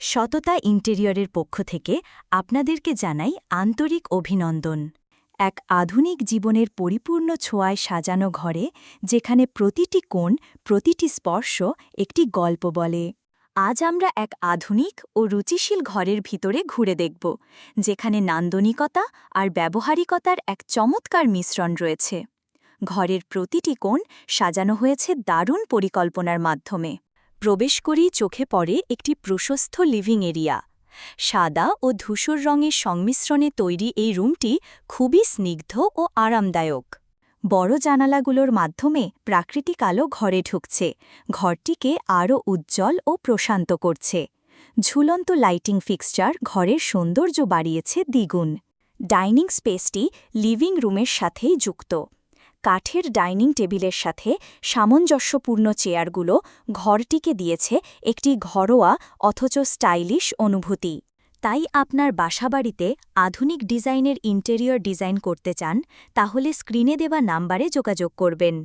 সততা ইন্টেরিয়রের পক্ষ থেকে আপনাদেরকে জানাই আন্তরিক অভিনন্দন। এক আধুনিক জীবনের পরিপূর্ণ ছোঁয়ায় সাজানো ঘরে, যেখানে প্রতিটি কোণ, প্রতিটি স্পর্শ একটি গল্প বলে। আজ আমরা এক আধুনিক ও রুচিশীল ঘরের ভিতরে ঘুরে দেখব, যেখানে নান্দনিকতা আর ব্যবহারিকতার এক চমৎকার মিশ্রণ রয়েছে। ঘরের প্রতিটি কোণ সাজানো হয়েছে দারুণ পরিকল্পনার মাধ্যমে। প্রবেশ করেই চোখে পড়ে একটি প্রশস্ত লিভিং এরিয়া। সাদা ও ধূসর রঙের সংমিশ্রণে তৈরি এই রুমটি খুবই স্নিগ্ধ ও আরামদায়ক। বড় জানালাগুলোর মাধ্যমে প্রাকৃতিক আলো ঘরে ঢুকছে। ঘরটিকে আরও উজ্জ্বল ও প্রশান্ত করছে। ঝুলন্ত লাইটিং ফিক্সচার ঘরের সৌন্দর্য বাড়িয়েছে দ্বিগুণ। ডাইনিং স্পেসটি লিভিং রুমের সাথেই যুক্ত। কাঠের ডাইনিং টেবিলের সাথে সামঞ্জস্যপূর্ণ চেয়ারগুলো ঘরটিকে দিয়েছে একটি ঘরোয়া অথচ স্টাইলিশ অনুভূতি। তাই আপনার বাসাবাড়িতে আধুনিক ডিজাইনের ইন্টেরিয়র ডিজাইন করতে চান, তাহলে স্ক্রিনে দেওয়া নাম্বারে যোগাযোগ করবেন।